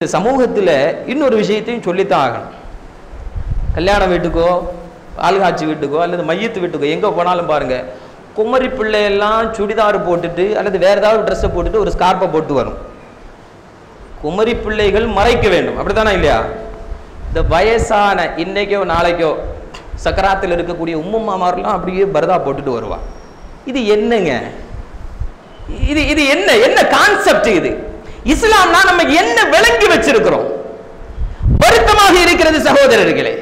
இந்த சமூகத்தில் இன்னொரு விஷயத்தையும் சொல்லித்தான் ஆகணும். கல்யாண வீட்டுக்கோ ஆளுகாட்சி வீட்டுக்கோ அல்லது மையத்து வீட்டுக்கோ எங்கே போனாலும் பாருங்க குமரி பிள்ளையெல்லாம் சுடிதார் போட்டுட்டு அல்லது வேறு ஏதாவது ட்ரெஸ்ஸை போட்டுட்டு ஒரு ஸ்கார்ப்பை போட்டு வரும் குமரி பிள்ளைகள் மறைக்க வேண்டும். அப்படித்தானே இல்லையா? இந்த வயசான இன்னைக்கோ நாளைக்கோ சக்கராத்தில் இருக்கக்கூடிய உம்முமாமாரெல்லாம் அப்படியே பரதா போட்டுட்டு வருவாள் இது என்னங்க? இது இது என்ன என்ன கான்செப்ட் இது? இஸ்லாம்னா நம்ம என்ன விளங்கி வச்சிருக்கிறோம்? வருத்தமாக இருக்கிறது சகோதரர்களே.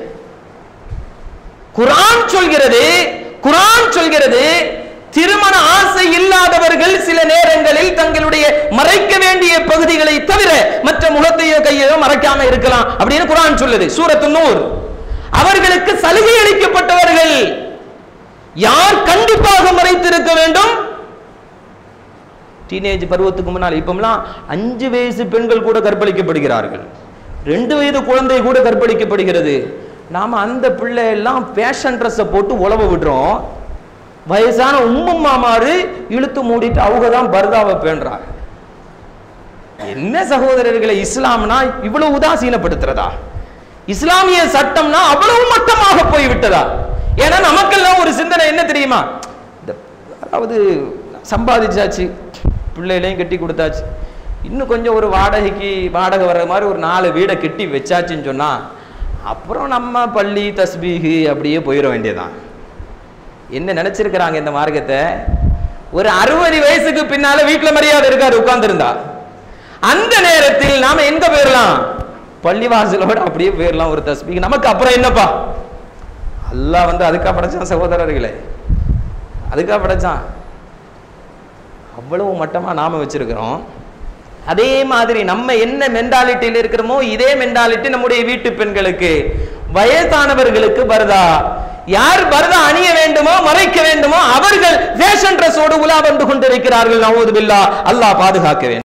குரான் சொல்கிறது குரான் சொல்கிறது திருமண ஆசை இல்லாதவர்கள் சில நேரங்களில் தங்களுடைய மறைக்க வேண்டிய பகுதிகளை தவிர மற்ற முகத்தையோ கையோ மறைக்காம இருக்கலாம் அப்படின்னு குரான் சொல்லுது. சூரத்து நூறு அவர்களுக்கு சலுகை அளிக்கப்பட்டவர்கள் யார் கண்டிப்பாக மறைத்திருக்க வேண்டும்? டீனேஜ் பருவத்துக்கு முன்னால். இப்பமெல்லாம் அஞ்சு வயசு பெண்கள் கூட கற்பழிக்கப்படுகிறார்கள். ரெண்டு வயது குழந்தை கூட கற்பழிக்கப்படுகிறது. நாம அந்த பிள்ளை எல்லாம் ஃபேஷன் ட்ரெஸ்ஸை போட்டு உழவ விடுறோம். வயசான உம்மம்மா மாறு இழுத்து மூடிட்டு அவங்க தான் பர்தாவை பேணுறாங்க. என்ன சகோதரர்களை இஸ்லாம்னா இவ்வளவு உதாசீனப்படுத்துறதா? இஸ்லாமிய சட்டம்னா அவ்வளவு மட்டமாக போய்விட்டதா? ஏன்னா நமக்கெல்லாம் ஒரு சிந்தனை என்ன தெரியுமா? அதாவது சம்பாதிச்சாச்சு. பிள்ளைகளையும் கட்டி கொடுத்தாச்சு. இன்னும் கொஞ்சம் ஒரு வாடகைக்கு வாடகை வர்ற மாதிரி ஒரு நாலு வீடை கட்டி வச்சாச்சுன்னு சொன்னால் அப்புறம் நம்ம பள்ளி தஸ்பீகு அப்படியே போயிட வேண்டியதான் என்ன நினைச்சிருக்கிறாங்க இந்த மார்க்கத்தை? ஒரு அறுபது வயசுக்கு பின்னால வீட்டில் மரியாதை இருக்காரு உட்கார்ந்துருந்தா. அந்த நேரத்தில் நாம எங்க போயிடலாம் பள்ளிவாசலோட அப்படியே போயிடலாம் ஒரு தஸ்பீக் நமக்கு அப்புறம் என்னப்பா? அல்லா வந்து அதுக்காக படைச்சான் சகோதரர்களே. அதுக்காக படைச்சான். அவ்வளவு மட்டமா நாம வச்சிருக்கிறோம். அதே மாதிரி நம்ம என்ன மென்டாலிட்டியில் இருக்கிறோமோ இதே மென்டாலிட்டி நம்முடைய வீட்டு பெண்களுக்கு வயசானவர்களுக்கு வருதா யார் பரதா அணிய வேண்டுமோ மறைக்க வேண்டுமோ அவர்கள் ஃபேஷன் ட்ரெஸ்ஸோடு உலா வந்து கொண்டிருக்கிறார்கள். நவோது பில்லா அல்லாஹ் பாதுகாக்க வேண்டும்.